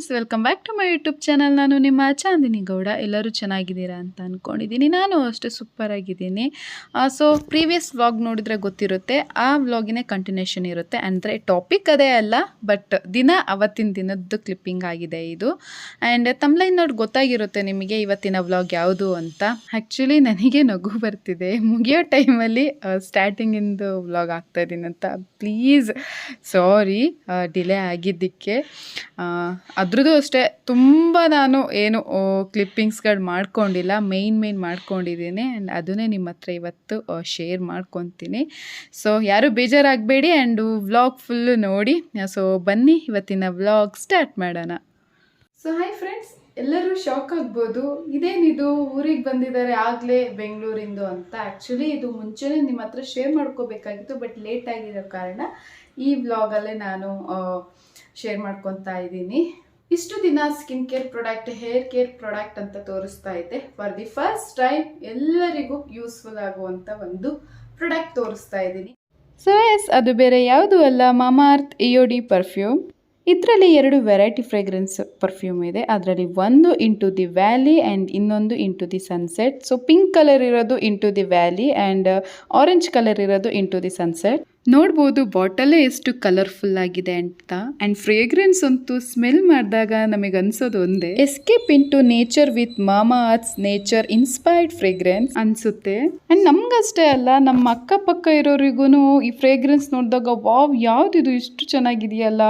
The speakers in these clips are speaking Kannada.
Friends welcome back to my YouTube channel ನಾನು ನಿಮ್ಮ ಚಾಂದಿನಿ ಗೌಡ. ಎಲ್ಲರೂ ಚೆನ್ನಾಗಿದ್ದೀರಾ ಅಂತ ಅಂದ್ಕೊಂಡಿದ್ದೀನಿ ನಾನು ಅಷ್ಟೇ ಸೂಪರ್ ಆಗಿದ್ದೀನಿ ಸೊ ಪ್ರೀವಿಯಸ್ ವ್ಲಾಗ್ ನೋಡಿದರೆ ಗೊತ್ತಿರುತ್ತೆ. ಆ ವ್ಲಾಗಿನೇ ಕಂಟಿನ್ಯೂಷನ್ ಇರುತ್ತೆ. ಅಂದರೆ ಟಾಪಿಕ್ ಅದೇ ಅಲ್ಲ ಬಟ್ ದಿನ ಅವತ್ತಿನ ದಿನದ್ದು ಕ್ಲಿಪ್ಪಿಂಗ್ ಆಗಿದೆ ಇದು. ಆ್ಯಂಡ್ ತಮ್ಲೈನ್ ನೋಡಿ ಗೊತ್ತಾಗಿರುತ್ತೆ ನಿಮಗೆ ಇವತ್ತಿನ ವ್ಲಾಗ್ ಯಾವುದು ಅಂತ. ಆ್ಯಕ್ಚುಲಿ ನನಗೆ ನಗು ಬರ್ತಿದೆ. ಮುಗಿಯೋ ಟೈಮಲ್ಲಿ ಸ್ಟಾರ್ಟಿಂಗಿಂದು ವ್ಲಾಗ್ ಆಗ್ತಾ ಇದ್ದೀನಿ ಅಂತ ಪ್ಲೀಸ್ ಸಾರಿ ಡಿಲೇ ಆಗಿದ್ದಕ್ಕೆ. ಅದ್ರದ್ದು ಅಷ್ಟೇ. ತುಂಬ ನಾನು ಏನು ಕ್ಲಿಪ್ಪಿಂಗ್ಸ್ಗಳು ಮಾಡ್ಕೊಂಡಿಲ್ಲ. ಮೇಯ್ನ್ ಮೇಯ್ನ್ ಮಾಡ್ಕೊಂಡಿದ್ದೀನಿ. ಆ್ಯಂಡ್ ಅದನ್ನೇ ನಿಮ್ಮ ಹತ್ರ ಇವತ್ತು ಶೇರ್ ಮಾಡ್ಕೊತೀನಿ. ಸೊ ಯಾರು ಬೇಜಾರಾಗಬೇಡಿ. ಆ್ಯಂಡ್ ವ್ಲಾಗ್ ಫುಲ್ಲು ನೋಡಿ. ಸೊ ಬನ್ನಿ. ಇವತ್ತಿನ ವ್ಲಾಗ್ ಸ್ಟಾರ್ಟ್ ಮಾಡೋಣ. ಸೊ ಹಾಯ್ ಫ್ರೆಂಡ್ಸ್ ಎಲ್ಲರೂ ಶಾಕ್ ಆಗ್ಬೋದು. ಇದೇನಿದು ಊರಿಗೆ ಬಂದಿದ್ದಾರೆ ಆಗಲೇ ಬೆಂಗಳೂರಿಂದು ಅಂತ. ಆ್ಯಕ್ಚುಲಿ ಇದು ಮುಂಚೆನೇ ನಿಮ್ಮ ಹತ್ರ ಶೇರ್ ಮಾಡ್ಕೋಬೇಕಾಗಿತ್ತು. ಬಟ್ ಲೇಟ್ ಆಗಿರೋ ಕಾರಣ ಈ ವ್ಲಾಗಲ್ಲೇ ನಾನು ಶೇರ್ ಮಾಡ್ಕೊತಾ ಇದ್ದೀನಿ. ಇಷ್ಟು ದಿನ skin care product, hair care product ಅಂತ ತೋರಿಸ್ತಾ ಇದ್ದೆ ಫಾರ್ ದಿ ಫಸ್ಟ್ ಟೈಮ್ ಎಲ್ಲರಿಗೂ ಯೂಸ್ಫುಲ್ ಆಗುವಂಥ ಒಂದು ಪ್ರಾಡಕ್ಟ್ ತೋರಿಸ್ತಾ ಇದ್ದೀನಿ. ಸೊ ಎಸ್ ಅದು ಬೇರೆ ಯಾವುದು ಅಲ್ಲ ಮಾಮಾರ್ತ್ ಇಯೋಡಿ ಪರ್ಫ್ಯೂಮ್ ಇದರಲ್ಲಿ ಎರಡು ವೆರೈಟಿ ಫ್ರೇಗ್ರೆನ್ಸ್ ಪರ್ಫ್ಯೂಮ್ ಇದೆ. ಅದರಲ್ಲಿ ಒಂದು ಇಂಟು ದಿ ವ್ಯಾಲಿ ಆ್ಯಂಡ್ ಇನ್ನೊಂದು into the sunset so pink colour ಇರೋದು into the valley and orange colour ಇರೋದು ಇಂಟು ದಿ ಸನ್ಸೆಟ್ ನೋಡ್ಬೋದು ಬಾಟಲೇ ಎಷ್ಟು ಕಲರ್ಫುಲ್ ಆಗಿದೆ ಅಂತ. ಆ್ಯಂಡ್ ಫ್ರೇಗ್ರೆನ್ಸ್ ಅಂತೂ ಸ್ಮೆಲ್ ಮಾಡಿದಾಗ ನಮಗೆ ಅನ್ಸೋದು ಒಂದೇ. Escape into nature with Mamaearth's nature inspired fragrance ಅನ್ಸುತ್ತೆ. ಆ್ಯಂಡ್ ನಮ್ಗಷ್ಟೇ ಅಲ್ಲ ನಮ್ಮ ಅಕ್ಕಪಕ್ಕ ಇರೋರಿಗೂ ಈ ಫ್ರೇಗ್ರೆನ್ಸ್ ನೋಡಿದಾಗ ವಾವ್ ಯಾವ್ದಿದು ಇಷ್ಟು ಚೆನ್ನಾಗಿದೆಯಲ್ಲ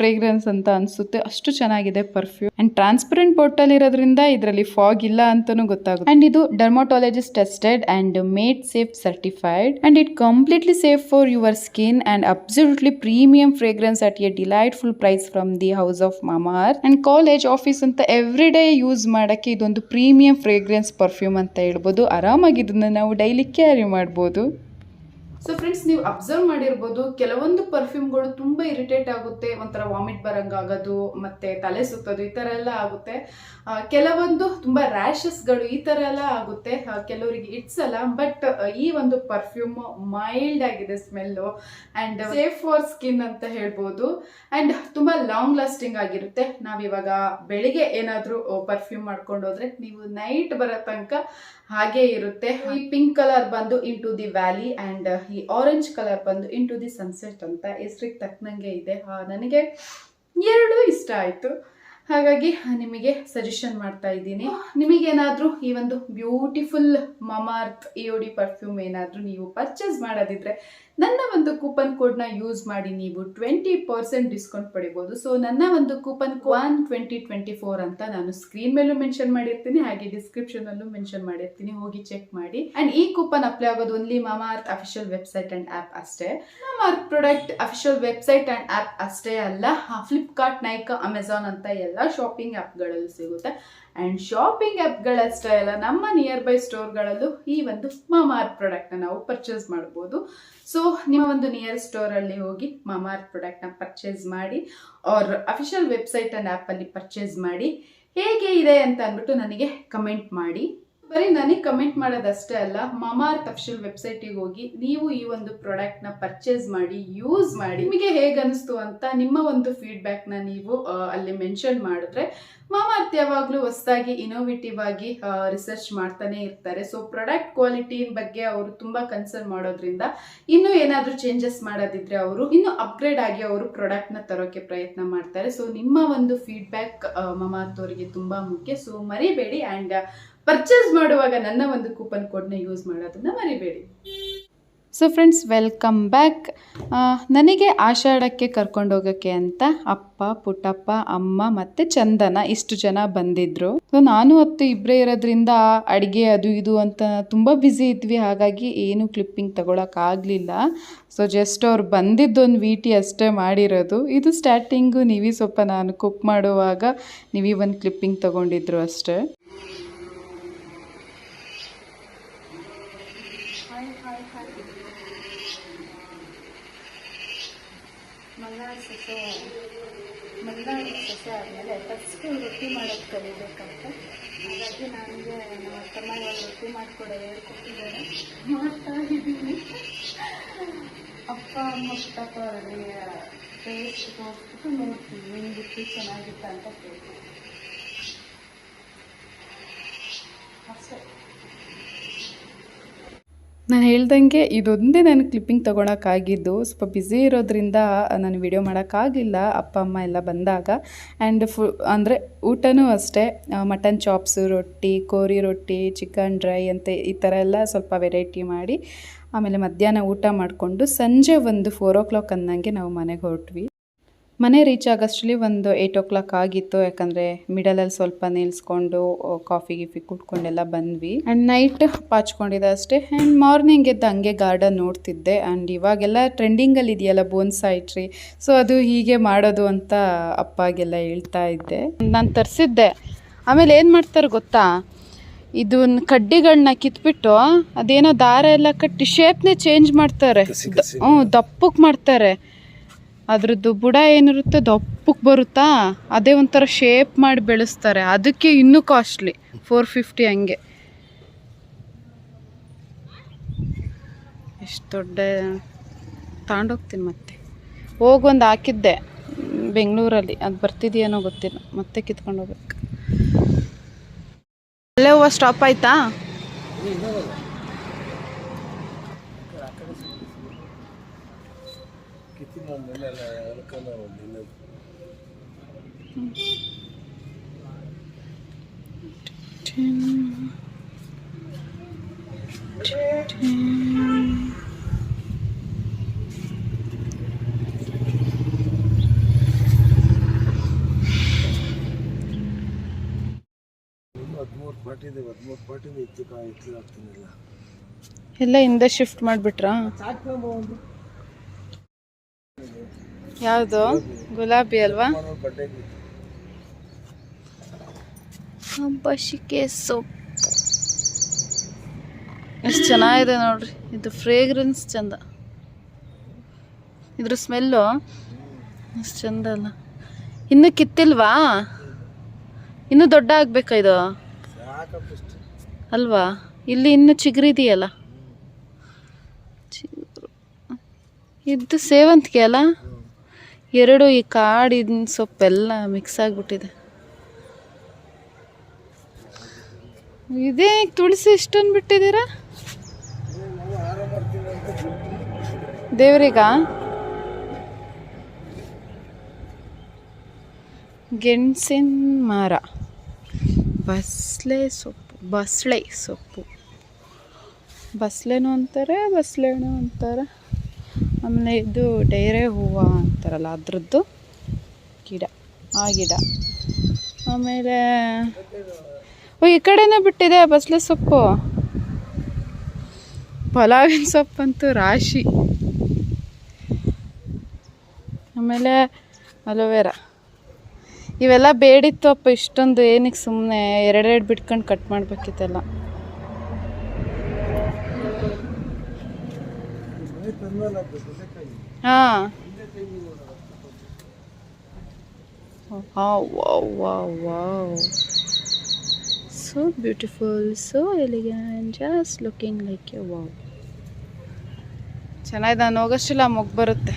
ಫ್ರೇಗ್ರೆನ್ಸ್ ಅಂತ ಅನ್ಸುತ್ತೆ. ಅಷ್ಟು ಚೆನ್ನಾಗಿದೆ ಪರ್ಫ್ಯೂಮ್ ಆ್ಯಂಡ್ ಟ್ರಾನ್ಸ್ಪರೆಂಟ್ ಬಾಟಲ್ ಇರೋದ್ರಿಂದ ಇದರಲ್ಲಿ ಫಾಗ್ ಇಲ್ಲ ಅಂತಲೂ ಗೊತ್ತಾಗುತ್ತೆ. ಆ್ಯಂಡ್ ಇದು dermatologist tested and made safe certified and it completely safe for your skin and absolutely premium fragrance at a delightful price from the house of Mamar and college office ಅಂತ ಎವ್ರಿ ಡೇ ಯೂಸ್ ಮಾಡೋಕ್ಕೆ ಇದೊಂದು ಪ್ರೀಮಿಯಂ ಫ್ರೇಗ್ರೆನ್ಸ್ ಪರ್ಫ್ಯೂಮ್ ಅಂತ ಹೇಳ್ಬೋದು ಆರಾಮಾಗಿ ಇದನ್ನು ನಾವು ಡೈಲಿ ಕ್ಯಾರಿ ಮಾಡ್ಬೋದು ಸೊ ಫ್ರೆಂಡ್ಸ್ ನೀವು ಅಬ್ಸರ್ವ್ ಮಾಡಿರ್ಬೋದು, ಕೆಲವೊಂದು ಪರ್ಫ್ಯೂಮ್ಗಳು ತುಂಬ ಇರಿಟೇಟ್ ಆಗುತ್ತೆ. ಒಂಥರ ವಾಮಿಟ್ ಬರಂಗಾಗೋದು, ಮತ್ತೆ ತಲೆ ಸುತ್ತೋದು ಈ ಥರ ಎಲ್ಲ ಆಗುತ್ತೆ. ಕೆಲವೊಂದು ತುಂಬ ರ್ಯಾಷಸ್ಗಳು ಈ ಥರ ಎಲ್ಲ ಆಗುತ್ತೆ. ಕೆಲವರಿಗೆ ಇಟ್ಸಲ್ಲ ಬಟ್ ಈ ಒಂದು ಪರ್ಫ್ಯೂಮ್ ಮೈಲ್ಡ್ ಆಗಿದೆ smell and safe for skin ಅಂತ ಹೇಳ್ಬೋದು. ಆ್ಯಂಡ್ ತುಂಬ ಲಾಂಗ್ ಲಾಸ್ಟಿಂಗ್ ಆಗಿರುತ್ತೆ. ನಾವಿವಾಗ ಬೆಳಿಗ್ಗೆ ಏನಾದರೂ ಪರ್ಫ್ಯೂಮ್ ಮಾಡ್ಕೊಂಡು ಹೋದ್ರೆ ನೀವು ನೈಟ್ ಬರೋ ತನಕ ಹಾಗೆ ಇರುತ್ತೆ. ಈ ಪಿಂಕ್ ಕಲರ್ ಬಂದು ಇಂಟು ದಿ ವ್ಯಾಲಿ ಆ್ಯಂಡ್ ಈ ಆರೆಂಜ್ ಕಲರ್ ಬಂದು ಇಂಟು ದಿ ಸನ್ಸೆಟ್ ಅಂತ ಹೆಸ್ರಿಗೆ ತಕ್ಕನಂಗೆ ಇದೆ. ನನಗೆ ಎರಡೂ ಇಷ್ಟ ಆಯಿತು. ಹಾಗಾಗಿ ನಿಮಗೆ ಸಜೆಷನ್ ಮಾಡ್ತಾ ಇದ್ದೀನಿ. ನಿಮಗೇನಾದರೂ ಈ ಒಂದು ಬ್ಯೂಟಿಫುಲ್ ಮಮಾರ್ತ್ ಡಿ ಪರ್ಫ್ಯೂಮ್ ಏನಾದರೂ ನೀವು ಪರ್ಚೇಸ್ ಮಾಡೋದಿದ್ರೆ ನನ್ನ ಒಂದು ಕೂಪನ್ ಕೋಡ್ನ ಯೂಸ್ ಮಾಡಿ ನೀವು ಟ್ವೆಂಟಿ ಪರ್ಸೆಂಟ್ ಡಿಸ್ಕೌಂಟ್ ಪಡಿಬೋದು. ಸೊ ನನ್ನ ಒಂದು coupon code twenty twenty four ಅಂತ ನಾನು ಸ್ಕ್ರೀನ್ ಮೇಲೂ ಮೆನ್ಷನ್ ಮಾಡಿರ್ತೀನಿ, ಹಾಗೆ ಡಿಸ್ಕ್ರಿಪ್ಷನ್ ಅಲ್ಲೂ ಮೆನ್ಷನ್ ಮಾಡಿರ್ತೀನಿ. ಹೋಗಿ ಚೆಕ್ ಮಾಡಿ. ಅಂಡ್ ಈ ಕೂಪನ್ ಅಪ್ಲೈ ಆಗೋದು only Mamaearth official website and app ಅಷ್ಟೇ. Mamaearth product official website and app ಅಷ್ಟೇ ಅಲ್ಲ. ಫ್ಲಿಪ್ಕಾರ್ಟ್ ನೈಕಾ ಅಮೆಝಾನ್ ಅಂತ ಎಲ್ಲ ಶಾಪಿಂಗ್ ಆ್ಯಪ್ಗಳಲ್ಲೂ ಸಿಗುತ್ತೆ. ಆ್ಯಂಡ್ ಶಾಪಿಂಗ್ ಆ್ಯಪ್ಗಳಷ್ಟೇ ಅಲ್ಲ ನಮ್ಮ ನಿಯರ್ ಬೈ ಸ್ಟೋರ್ಗಳಲ್ಲೂ ಈ ಒಂದು ಮಾಮಾರ್ತ್ ಪ್ರಾಡಕ್ಟ್ನ ನಾವು ಪರ್ಚೇಸ್ ಮಾಡ್ಬೋದು. ಸೊ ನಿಮ್ಮ ಒಂದು ನಿಯರ್ ಸ್ಟೋರಲ್ಲಿ ಹೋಗಿ ಮಾಮಾರ್ತ್ ಪ್ರಾಡಕ್ಟ್ನ ಪರ್ಚೇಸ್ ಮಾಡಿ ಅವ್ರ ಅಫಿಷಿಯಲ್ ವೆಬ್ಸೈಟ್ ಆ್ಯಂಡ್ ಆ್ಯಪಲ್ಲಿ ಪರ್ಚೇಸ್ ಮಾಡಿ, ಹೇಗೆ ಇದೆ ಅಂತ ಅಂದ್ಬಿಟ್ಟು ನನಗೆ ಕಮೆಂಟ್ ಮಾಡಿ. ಬರೀ ನನಗೆ ಕಮೆಂಟ್ ಮಾಡೋದಷ್ಟೇ ಅಲ್ಲ ಮಾಮಾರ್ತ್ ಅಫಿಷಿಯಲ್ ವೆಬ್ಸೈಟಿಗೆ ಹೋಗಿ ನೀವು ಈ ಒಂದು ಪ್ರಾಡಕ್ಟ್ನ ಪರ್ಚೇಸ್ ಮಾಡಿ ಯೂಸ್ ಮಾಡಿ ನಿಮಗೆ ಹೇಗೆ ಅನಿಸ್ತು ಅಂತ ನಿಮ್ಮ ಒಂದು ಫೀಡ್ಬ್ಯಾಕ್ನ ನೀವು ಅಲ್ಲಿ ಮೆನ್ಷನ್ ಮಾಡಿದ್ರೆ ಮಾಮಾರ್ತ್ ಯಾವಾಗಲೂ ಹೊಸದಾಗಿ ಇನೋವೇಟಿವ್ ಆಗಿ ರಿಸರ್ಚ್ ಮಾಡ್ತಾನೆ ಇರ್ತಾರೆ. ಸೊ ಪ್ರಾಡಕ್ಟ್ ಕ್ವಾಲಿಟಿ ಬಗ್ಗೆ ಅವರು ತುಂಬ ಕನ್ಸರ್ನ್ ಮಾಡೋದ್ರಿಂದ ಇನ್ನೂ ಏನಾದರೂ ಚೇಂಜಸ್ ಮಾಡೋದಿದ್ರೆ ಅವರು ಇನ್ನೂ ಅಪ್ಗ್ರೇಡ್ ಆಗಿ ಅವರು ಪ್ರಾಡಕ್ಟ್ನ ತರೋಕೆ ಪ್ರಯತ್ನ ಮಾಡ್ತಾರೆ. ಸೊ ನಿಮ್ಮ ಒಂದು ಫೀಡ್ಬ್ಯಾಕ್ ಮಮಾರ್ತ್ ಅವರಿಗೆ ತುಂಬ ಮುಖ್ಯ. ಸೊ ಮರಿಬೇಡಿ ಆ್ಯಂಡ್ ಪರ್ಚೇಸ್ ಮಾಡುವಾಗ ನನ್ನ ಒಂದು ಕೂಪನ್ ಕೋಡ್ನ ಯೂಸ್ ಮಾಡೋದನ್ನ ಮರಿಬೇಡಿ. ಸೊ ಫ್ರೆಂಡ್ಸ್ ವೆಲ್ಕಮ್ ಬ್ಯಾಕ್ ನನಗೆ ಆಷಾಢಕ್ಕೆ ಕರ್ಕೊಂಡೋಗೋಕ್ಕೆ ಅಂತ ಅಪ್ಪ, ಪುಟ್ಟಪ್ಪ, ಅಮ್ಮ ಮತ್ತು ಚಂದನ ಇಷ್ಟು ಜನ ಬಂದಿದ್ರು. ಸೊ ನಾನು ಹೊತ್ತು ಇಬ್ಬರೇ ಇರೋದ್ರಿಂದ ಅಡುಗೆ ಅದು ಇದು ಅಂತ ತುಂಬ ಬ್ಯುಸಿ ಇದ್ವಿ. ಹಾಗಾಗಿ ಏನು ಕ್ಲಿಪ್ಪಿಂಗ್ ತಗೊಳಕ್ಕಾಗಲಿಲ್ಲ ಸೊ ಜಸ್ಟ್ ಅವ್ರು ಬಂದಿದ್ದೊಂದು ವೀಟಿ ಅಷ್ಟೇ ಮಾಡಿರೋದು. ಇದು ಸ್ಟಾರ್ಟಿಂಗು ನೀವಿ ಸ್ವಲ್ಪ ನಾನು ಕುಕ್ ಮಾಡುವಾಗ ನೀವೇ ಒಂದು ಕ್ಲಿಪ್ಪಿಂಗ್ ತಗೊಂಡಿದ್ರು ಅಷ್ಟೇ. ಮಲ್ನಾಡು ಸಸ್ಯ ಆದಮೇಲೆ ಫಸ್ಟು ರೊಟ್ಟಿ ಮಾಡೋದು ಕಲಿಬೇಕಂತ. ಹಾಗಾಗಿ ನನಗೆ ನಮ್ಮ ತಮ್ಮ ರೊಟ್ಟಿ ಮಾಡಿಕೊಡೋದು ಹೇಳ್ಕೊಟ್ಟಿದ್ದಾರೆ. ಮಾಡ್ತಾ ಇದ್ದೀನಿ ಅಪ್ಪ, ಅಮ್ಮ ಅವರಿಗೆ ಟೇಸ್ಟ್ ಹೋಗ್ಬಿಟ್ಟು ನೋಡ್ತೀವಿ ನಿಮ್ಗಿತ್ತು ಚೆನ್ನಾಗಿತ್ತ ಅಂತ ಕೇಳ್ತೀವಿ ನಾನು ಹೇಳ್ದಂಗೆ ಇದೊಂದೇ ನಾನು ಕ್ಲಿಪ್ಪಿಂಗ್ ತೊಗೊಳಕ್ಕಾಗಿದ್ದು. ಸ್ವಲ್ಪ ಬ್ಯುಸಿ ಇರೋದ್ರಿಂದ ನಾನು ವಿಡಿಯೋ ಮಾಡೋಕ್ಕಾಗಲಿಲ್ಲ. ಅಪ್ಪ, ಅಮ್ಮ ಎಲ್ಲ ಬಂದಾಗ. ಆ್ಯಂಡ್ ಫು ಅಂದರೆ ಊಟನೂ ಅಷ್ಟೇ. ಮಟನ್ ಚಾಪ್ಸು ರೊಟ್ಟಿ, ಕೋರಿ ರೊಟ್ಟಿ ಚಿಕನ್ ಡ್ರೈ ಅಂತ ಈ ಥರ ಎಲ್ಲ ಸ್ವಲ್ಪ ವೆರೈಟಿ ಮಾಡಿ. ಆಮೇಲೆ ಮಧ್ಯಾಹ್ನ ಊಟ ಮಾಡಿಕೊಂಡು ಸಂಜೆ ಒಂದು ಫೋರ್ ಓ ಕ್ಲಾಕ್ ಅಂದಂಗೆ ನಾವು ಮನೆಗೆ ಹೊರಟ್ವಿ. ಮನೆ ರೀಚ್ ಆಗೋಷ್ಟರಲ್ಲಿ ಒಂದು ಏಯ್ಟ್ ಓ ಕ್ಲಾಕ್ ಆಗಿತ್ತು ಯಾಕಂದರೆ ಮಿಡಲಲ್ಲಿ ಸ್ವಲ್ಪ ನಿಲ್ಸ್ಕೊಂಡು ಕಾಫಿ ಗಿಫಿ ಕುಟ್ಕೊಂಡೆಲ್ಲ ಬಂದ್ವಿ. ಆ್ಯಂಡ್ ನೈಟ್ ಪಾಚ್ಕೊಂಡಿದ್ದೆ ಅಷ್ಟೇ. ಆ್ಯಂಡ್ ಮಾರ್ನಿಂಗ್ ಎದ್ದು ಹಂಗೆ ಗಾರ್ಡನ್ ನೋಡ್ತಿದ್ದೆ. ಆ್ಯಂಡ್ ಇವಾಗೆಲ್ಲ ಟ್ರೆಂಡಿಂಗಲ್ಲಿ ಇದೆಯಲ್ಲ ಬೋನ್ಸ್ ಟ್ರೀ ಸೊ ಅದು ಹೀಗೆ ಮಾಡೋದು ಅಂತ ಅಪ್ಪಗೆಲ್ಲ ಹೇಳ್ತಾ ಇದ್ದೆ. ನಾನು ತರಿಸಿದ್ದೆ. ಆಮೇಲೆ ಏನು ಮಾಡ್ತಾರೆ ಗೊತ್ತಾ? ಇದನ್ನ ಕಡ್ಡಿಗಳನ್ನ ಕಿತ್ಬಿಟ್ಟು ಅದೇನೋ ದಾರ ಎಲ್ಲ ಕಟ್ಟಿ ಶೇಪ್ನೇ ಚೇಂಜ್ ಮಾಡ್ತಾರೆ. ಹ್ಞೂ ದಪ್ಪಕ್ಕೆ ಮಾಡ್ತಾರೆ. ಅದ್ರದ್ದು ಬುಡ ಏನಿರುತ್ತೆ ದಪ್ಪಕ್ಕೆ ಬರುತ್ತಾ? ಅದೇ ಒಂಥರ ಶೇಪ್ ಮಾಡಿ ಬೆಳೆಸ್ತಾರೆ. ಅದಕ್ಕೆ ಇನ್ನೂ ಕಾಸ್ಟ್ಲಿ ಫೋರ್ ಫಿಫ್ಟಿ ಹಂಗೆ. ಎಷ್ಟು ದೊಡ್ಡ ತಗೊಂಡೋಗ್ತೀನಿ ಮತ್ತೆ. ಹೋಗೊಂದು ಹಾಕಿದ್ದೆ, ಬೆಂಗಳೂರಲ್ಲಿ. ಅದು ಬರ್ತಿದೆಯೇನೋ ಗೊತ್ತಿಲ್ಲ. ಮತ್ತೆ ಕಿತ್ಕೊಂಡು ಹೋಗ್ಬೇಕು. ಅಲ್ಲೇ ಹೂವು ಸ್ಟಾಪ್ ಆಯ್ತಾ? ಹದಿಮೂರು ಪಾರ್ಟಿ ಇದೆ ಹದಿಮೂರು ಪಾರ್ಟಿ ಇತ್ತು ಕಾ ಇತ್ತು ಆಗ್ತಾನಿಲ್ಲ ಎಲ್ಲ ಹಿಂದೆ ಶಿಫ್ಟ್ ಮಾಡಿಬಿಟ್ರಾ? ಯಾವುದು? ಗುಲಾಬಿ ಅಲ್ವಾ? ಹಬ್ಬಶಿಕೆ ಸೊಪ್ಪು ಎಷ್ಟು ಚೆನ್ನಾಗಿದೆ ನೋಡ್ರಿ. ಇದು ಫ್ರೇಗ್ರೆನ್ಸ್ ಚಂದ. ಇದ್ರ ಸ್ಮೆಲ್ಲು ಎಷ್ಟು ಚಂದ ಅಲ್ಲ. ಇನ್ನೂ ಕಿತ್ತಿಲ್ವಾ? ಇನ್ನೂ ದೊಡ್ಡ ಆಗ್ಬೇಕಾ ಇದು? ಅಲ್ವಾ? ಇಲ್ಲಿ ಇನ್ನು ಚಿಗುರಿದೆಯಲ್ಲ ಚಿಗುರು. ಇದು ಸೇವಂತಿಗೆ ಅಲ್ಲ? ಎರಡು ಈ ಕಾಡಿನ ಸೊಪ್ಪೆಲ್ಲ ಮಿಕ್ಸ್ ಆಗಿಬಿಟ್ಟಿದೆ. ಇದೇ ತುಳಸಿ ಇಷ್ಟೊಂದು ಬಿಟ್ಟಿದ್ದೀರಾ? ದೇವ್ರಿಗ? ಗೆಣಸಿನ ಮರ. ಬಸ್ಲೆ ಸೊಪ್ಪು, ಬಸಳೆ ಸೊಪ್ಪು. ಬಸ್ಲೆನೂ ಅಂತಾರೆ ಬಸ್ಲೆನೂ ಅಂತಾರೆ. ಆಮೇಲೆ ಇದು ಡೈರೆ ಹೂವು ಅಂತಾರಲ್ಲ, ಅದ್ರದ್ದು ಗಿಡ, ಆ ಗಿಡ. ಆಮೇಲೆ, ಓ, ಈ ಕಡೆನೇ ಬಿಟ್ಟಿದೆ ಬಸಳೆ ಸೊಪ್ಪು. ಪಲಾವಿನ ಸೊಪ್ಪಂತೂ ರಾಶಿ. ಆಮೇಲೆ ಅಲೋವೆರಾ. ಇವೆಲ್ಲ ಬೇಡಿತ್ತು ಅಪ್ಪ ಇಷ್ಟೊಂದು ಏನಕ್ಕೆ ಸುಮ್ಮನೆ ಎರಡೆರಡು ಬಿಟ್ಕೊಂಡು ಕಟ್ ಮಾಡಬೇಕಿತ್ತಲ್ಲ ಮನೆ ತಂದಲ್ಲ ಬದನೆಕಾಯಿ ಹಾಂ. Wow wow wow wow so beautiful so elegant just looking like a wow ಚೆನ್ನಾಗಿದೆ ನಾನು ಹೋಗೋಷ್ಟಿಲ್ಲ ಮೊಗ್ಗು ಬರುತ್ತೆ.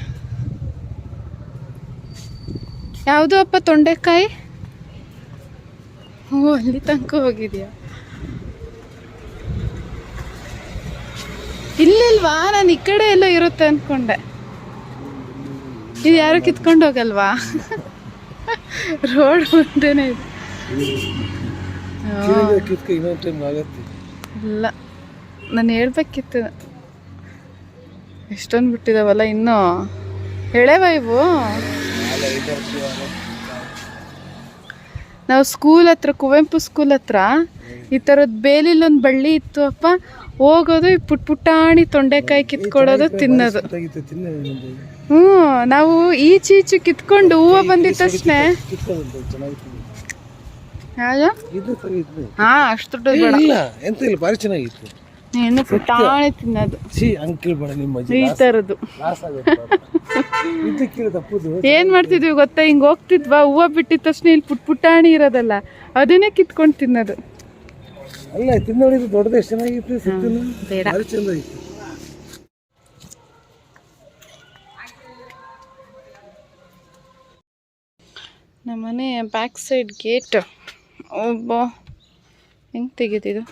ಯಾವುದು ಅಪ್ಪ ತೊಂಡೆಕಾಯಿ? ಓ ಅಲ್ಲಿ ತನಕ ಹೋಗಿದ್ಯಾ? ಇಲ್ಲಿಲ್ವಾ? ನಾನು ಈ ಕಡೆ ಎಲ್ಲ ಇರುತ್ತೆ ಅಂದ್ಕೊಂಡೆ ಇದು ಯಾರು ಕಿತ್ಕೊಂಡು ಹೋಗಲ್ವಾ? ರೋಡ್ ಒಂದೇನೆ ಇದೆ. ಇಲ್ಲ. ನಾನು ಹೇಳ್ಬೇಕಿತ್ತು. ಎಷ್ಟೊಂದು ಬಿಟ್ಟಿದಾವಲ್ಲ ಇನ್ನೂ. ಹೇಳೇವ ಇವು? ನಾವು ಸ್ಕೂಲ್ ಹತ್ರ ಕುವೆಂಪು ಸ್ಕೂಲ್ ಹತ್ರ ಈ ಥರದ್ದು ಬೇಲಿಲೊಂದು ಬಳ್ಳಿ ಇತ್ತು ಅಪ್ಪ. ಹೋಗೋದು ಈ ಪುಟ್ ಪುಟ್ಟಾಣಿ ತೊಂಡೆಕಾಯಿ ಕಿತ್ಕೊಳ್ಳೋದು ತಿನ್ನೋದು. ಹ್ಞೂ ನಾವು ಈಚೆ ಈಚೆ ಕಿತ್ಕೊಂಡು ಹೂವು ಬಂದಿದ್ದ ತಕ್ಷಣ. ಹಾ ಅಷ್ಟು ದೊಡ್ಡದು ಬೇಡ. ಇಲ್ಲ ಎಂತ ಇಲ್ಲ ಭಾರಿ ಚೆನ್ನಾಗಿತ್ತು. ಹೆಣ್ಣು ಪುಟಾಣಿ ತಿನ್ನೋದು. ಈ ಥರದ್ದು. ಏನ್ ಮಾಡ್ತಿದ್ವಿ ಗೊತ್ತಾ? ಹಿಂಗ್ ಹೋಗ್ತಿದ್ವಾ? ಹೂವ ಬಿಟ್ಟಿದ ತಕ್ಷಣ ಇಲ್ಲಿ ಪುಟ್ ಪುಟಾಣಿ ಇರೋದಲ್ಲ ಅದನ್ನೇ ಕಿತ್ಕೊಂಡು ತಿನ್ನೋದು. ಅಲ್ಲ ತಿಂದು ನೋಡಿದ್ರು ದೊಡ್ಡದು ಎಷ್ಟು ಚೆನ್ನಾಗಿತ್ತು ಸಿಕ್ತಿಲ್ಲ ಬೇಡ. ಅದು ಚಂದ ಮನೆ ಬ್ಯಾಕ್ ಸೈಡ್ ಗೇಟ್ ಒಬ್ಬ ಹೆಂಗೆ ತೆಗೆದಿದು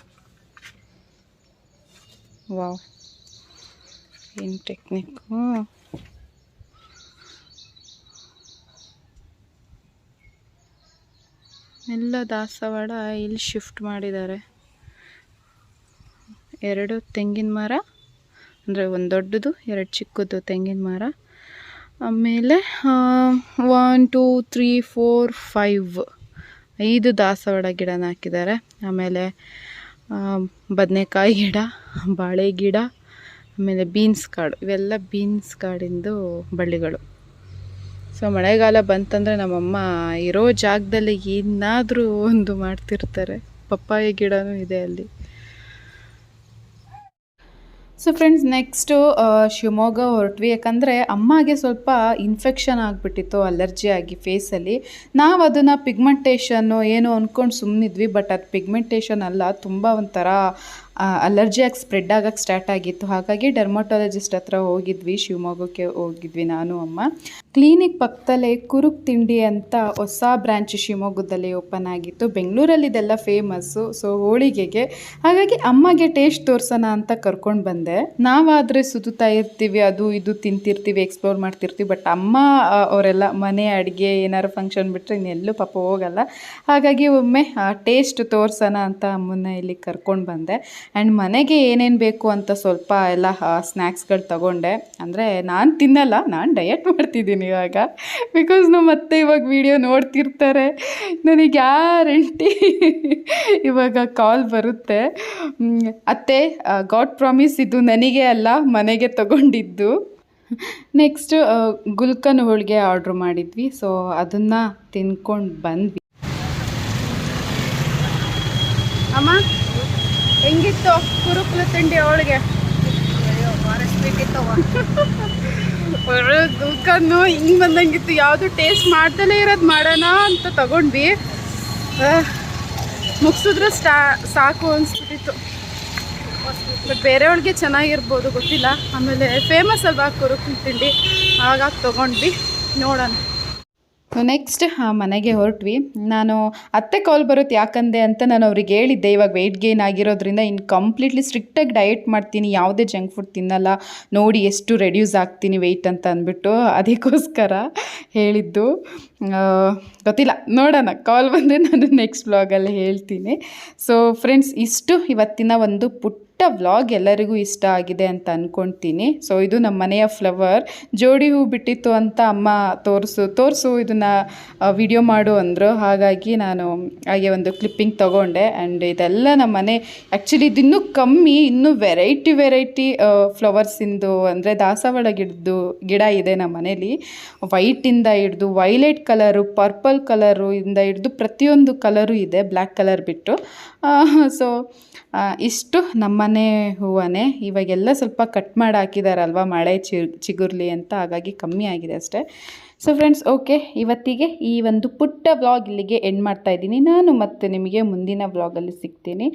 ವಾವ್ ಏನು ಟೆಕ್ನಿಕ್ ಎಲ್ಲ ದಾಸವಾಡ ಇಲ್ಲಿ ಶಿಫ್ಟ್ ಮಾಡಿದ್ದಾರೆ. ಎರಡು ತೆಂಗಿನ ಮರ, ಅಂದರೆ ಒಂದು ದೊಡ್ಡದು, ಎರಡು ಚಿಕ್ಕದು ತೆಂಗಿನ ಮರ. ಆಮೇಲೆ one two three four five ಐದು ದಾಸವಾಳ ಗಿಡನ ಹಾಕಿದ್ದಾರೆ. ಆಮೇಲೆ ಬದನೆಕಾಯಿ ಗಿಡ, ಬಾಳೆ ಗಿಡ, ಆಮೇಲೆ ಬೀನ್ಸ್ ಕಾಡು ಇವೆಲ್ಲ ಬೀನ್ಸ್ ಕಾಡಿಂದು ಬಳ್ಳಿಗಳು. ಸೊ ಮಳೆಗಾಲ ಬಂತಂದರೆ ನಮ್ಮಮ್ಮ ಇರೋ ಜಾಗದಲ್ಲಿ ಏನಾದರೂ ಒಂದು ಮಾಡ್ತಿರ್ತಾರೆ. ಪಪ್ಪಾಯ ಗಿಡವೂ ಇದೆ ಅಲ್ಲಿ. ಸೊ ಫ್ರೆಂಡ್ಸ್ ನೆಕ್ಸ್ಟು ಶಿವಮೊಗ್ಗ ಹೊರಟ್ವಿ. ಯಾಕಂದರೆ ಅಮ್ಮಗೆ ಸ್ವಲ್ಪ ಇನ್ಫೆಕ್ಷನ್ ಆಗಿಬಿಟ್ಟಿತ್ತು ಅಲರ್ಜಿ ಆಗಿ ಫೇಸಲ್ಲಿ ನಾವು ಅದನ್ನು ಪಿಗ್ಮೆಂಟೇಷನ್ನು ಏನು ಅಂದ್ಕೊಂಡು ಸುಮ್ಮನಿದ್ವಿ ಬಟ್ ಅದು ಪಿಗ್ಮೆಂಟೇಷನ್ ಅಲ್ಲ, ತುಂಬ ಒಂಥರ ಅಲರ್ಜಿಯಾಗಿ ಸ್ಪ್ರೆಡ್ ಆಗಕ್ಕೆ ಸ್ಟಾರ್ಟ್ ಆಗಿತ್ತು. ಹಾಗಾಗಿ ಡರ್ಮಟಾಲಜಿಸ್ಟ್ ಹತ್ರ ಹೋಗಿದ್ವಿ, ಶಿವಮೊಗ್ಗಕ್ಕೆ ಹೋಗಿದ್ವಿ ನಾನು, ಅಮ್ಮ. ಕ್ಲಿನಿಕ್ ಪಕ್ಕದಲ್ಲೇ ಕುರುಕ್ ತಿಂಡಿ ಅಂತ ಹೊಸ ಬ್ರ್ಯಾಂಚ್ ಶಿವಮೊಗ್ಗದಲ್ಲಿ ಓಪನ್ ಆಗಿತ್ತು. ಬೆಂಗಳೂರಲ್ಲಿ ಇದೆಲ್ಲ ಫೇಮಸ್ಸು ಸೊ ಹೋಳಿಗೆಗೆ. ಹಾಗಾಗಿ ಅಮ್ಮಗೆ ಟೇಸ್ಟ್ ತೋರ್ಸೋಣ ಅಂತ ಕರ್ಕೊಂಡು ಬಂದೆ. ನಾವಾದರೆ ಸುತ್ತುತ್ತಾ ಇರ್ತೀವಿ, ಅದು ಇದು ತಿಂತಿರ್ತೀವಿ ಎಕ್ಸ್ಪ್ಲೋರ್ ಮಾಡ್ತಿರ್ತೀವಿ ಬಟ್ ಅಮ್ಮ ಅವರೆಲ್ಲ ಮನೆ ಅಡುಗೆ ಏನಾದ್ರು ಫಂಕ್ಷನ್ ಬಿಟ್ಟರೆ ಇನ್ನೆಲ್ಲೂ ಪಾಪ ಹೋಗಲ್ಲ. ಹಾಗಾಗಿ ಒಮ್ಮೆ ಟೇಸ್ಟ್ ತೋರ್ಸೋಣ ಅಂತ ಅಮ್ಮನ್ನ ಇಲ್ಲಿ ಕರ್ಕೊಂಡು ಬಂದೆ. ಆ್ಯಂಡ್ ಮನೆಗೆ ಏನೇನು ಬೇಕು ಅಂತ ಸ್ವಲ್ಪ ಎಲ್ಲ ಸ್ನ್ಯಾಕ್ಸ್ಗಳು ತಗೊಂಡೆ. ಅಂದರೆ ನಾನು ತಿನ್ನಲ್ಲ, ನಾನು ಡಯಟ್ ಮಾಡ್ತಿದ್ದೀನಿ ಇವಾಗ. ಬಿಕಾಸ್ ನಾವು ಮತ್ತೆ ಇವಾಗ ವಿಡಿಯೋ ನೋಡ್ತಿರ್ತಾರೆ. ನನಗೆ ಗ್ಯಾರಂಟಿ ಇವಾಗ ಕಾಲ್ ಬರುತ್ತೆ. ಅತ್ತೆ ಗಾಡ್ ಪ್ರಾಮಿಸ್ ಇದು ನನಗೆ ಅಲ್ಲ, ಮನೆಗೆ ತಗೊಂಡಿದ್ದು. ನೆಕ್ಸ್ಟು ಗುಲ್ಕನ್ ಹೋಳಿಗೆ ಆರ್ಡ್ರ್ ಮಾಡಿದ್ವಿ. ಸೊ ಅದನ್ನು ತಿನ್ಕೊಂಡು ಬಂದ್ವಿ. ಅಮ್ಮ? ಹೆಂಗಿತ್ತು ಕುರುಕುಲು ತಿಂಡಿ ಅವಳಿಗೆ? ದುಃಖನು ಹಿಂಗೆ ಬಂದಂಗಿತ್ತು. ಯಾವುದು ಟೇಸ್ಟ್ ಮಾಡ್ದಲೇ ಇರೋದು ಮಾಡೋಣ ಅಂತ ತಗೊಂಡ್ವಿ. ಮುಗಿಸಿದ್ರೆ ಸ್ಟಾ ಸಾಕು ಅನಿಸ್ಬಿಟ್ಟಿತ್ತು. ಬಟ್ ಬೇರೆಯವ್ಳಿಗೆ ಚೆನ್ನಾಗಿರ್ಬೋದು ಗೊತ್ತಿಲ್ಲ. ಆಮೇಲೆ ಫೇಮಸ್ ಅಲ್ವಾ ಕುರುಕುಲು ತಿಂಡಿ? ಹಾಗಾಗಿ ತಗೊಂಡ್ವಿ. ನೋಡೋಣ. ನೆಕ್ಸ್ಟ್ ಮನೆಗೆ ಹೊರಟ್ವಿ. ನಾನು, ಅತ್ತೆ ಕಾಲ್ ಬರುತ್ತೆ ಯಾಕಂದೆ ಅಂತ ನಾನು ಅವ್ರಿಗೆ ಹೇಳಿದ್ದೆ. ಇವಾಗ ವೆಯ್ಟ್ ಗೇನ್ ಆಗಿರೋದ್ರಿಂದ ಇನ್ನು ಕಂಪ್ಲೀಟ್ಲಿ ಸ್ಟ್ರಿಕ್ಟಾಗಿ ಡಯಟ್ ಮಾಡ್ತೀನಿ. ಯಾವುದೇ ಜಂಕ್ ಫುಡ್ ತಿನ್ನಲ್ಲ. ನೋಡಿ ಎಷ್ಟು ರೆಡ್ಯೂಸ್ ಆಗ್ತೀನಿ ವೆಯ್ಟ್ ಅಂತ ಅಂದ್ಬಿಟ್ಟು ಅದಕ್ಕೋಸ್ಕರ ಹೇಳಿದ್ದು. ಗೊತ್ತಿಲ್ಲ. ನೋಡೋಣ. ಕಾಲ್ ಬಂದರೆ ನಾನು ನೆಕ್ಸ್ಟ್ ಬ್ಲಾಗಲ್ಲಿ ಹೇಳ್ತೀನಿ. ಸೊ ಫ್ರೆಂಡ್ಸ್ ಇಷ್ಟು ಇವತ್ತಿನ ಒಂದು ಪುಟ್ಟ ವ್ಲಾಗ್ ಎಲ್ಲರಿಗೂ ಇಷ್ಟ ಆಗಿದೆ ಅಂತ ಅಂದ್ಕೊಳ್ತೀನಿ ಸೊ ಇದು ನಮ್ಮ ಮನೆಯ ಫ್ಲವರ್. ಜೋಡಿ ಹೂ ಬಿಟ್ಟಿತ್ತು ಅಂತ ಅಮ್ಮ ತೋರಿಸು ತೋರಿಸು ಇದನ್ನು ವಿಡಿಯೋ ಮಾಡು ಅಂದರು. ಹಾಗಾಗಿ ನಾನು ಹಾಗೆ ಒಂದು ಕ್ಲಿಪ್ಪಿಂಗ್ ತೊಗೊಂಡೆ. ಆ್ಯಂಡ್ ಇದೆಲ್ಲ ನಮ್ಮ ಮನೆ ಆ್ಯಕ್ಚುಲಿ ಇದಿನ್ನೂ ಕಮ್ಮಿ, ಇನ್ನೂ ವೆರೈಟಿ ವೆರೈಟಿ ಫ್ಲವರ್ಸಿಂದು ಅಂದರೆ ದಾಸವಾಳ ಗಿಡದ್ದು ಗಿಡ ಇದೆ ನಮ್ಮ ಮನೇಲಿ. ವೈಟಿಂದ ಹಿಡ್ದು ವೈಲೆಟ್ ಕಲರು ಪರ್ಪಲ್ ಕಲರು ಇಂದ ಹಿಡ್ದು ಪ್ರತಿಯೊಂದು ಕಲರು ಇದೆ ಬ್ಲ್ಯಾಕ್ ಕಲರ್ ಬಿಟ್ಟು. ಸೊ ಇಷ್ಟು ನಮ್ಮನೆ ಹೂವನೇ ಇವಾಗೆಲ್ಲ ಸ್ವಲ್ಪ ಕಟ್ ಮಾಡಿ ಹಾಕಿದಾರಲ್ವ? ಮಳೆ ಚಿಗುರ್ಲಿ ಅಂತ ಹಾಗಾಗಿ ಕಮ್ಮಿ ಆಗಿದೆ ಅಷ್ಟೇ. ಸೊ ಫ್ರೆಂಡ್ಸ್ ಓಕೆ ಇವತ್ತಿಗೆ ಈ ಒಂದು ಪುಟ್ಟ ವ್ಲಾಗ್ ಇಲ್ಲಿಗೆ ಎಂಡ್ ಮಾಡ್ತಾ ಇದ್ದೀನಿ. ನಾನು ಮತ್ತೆ ನಿಮಗೆ ಮುಂದಿನ ವ್ಲಾಗಲ್ಲಿ ಸಿಗ್ತೀನಿ.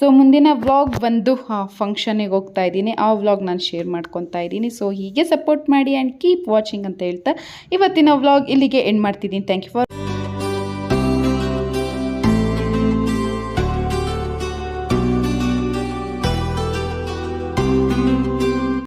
ಸೊ ಮುಂದಿನ ವ್ಲಾಗ್ ಬಂದು ಫಂಕ್ಷನಿಗೆ ಹೋಗ್ತಾ ಇದ್ದೀನಿ. ಆ ವ್ಲಾಗ್ ನಾನು ಶೇರ್ ಮಾಡ್ಕೊತಾ ಇದ್ದೀನಿ. ಸೊ ಹೀಗೆ ಸಪೋರ್ಟ್ ಮಾಡಿ ಆ್ಯಂಡ್ ಕೀಪ್ ವಾಚಿಂಗ್ ಅಂತ ಹೇಳ್ತಾ ಇವತ್ತಿನ ವ್ಲಾಗ್ ಇಲ್ಲಿಗೆ ಎಂಡ್ ಮಾಡ್ತಿದ್ದೀನಿ. Thank you for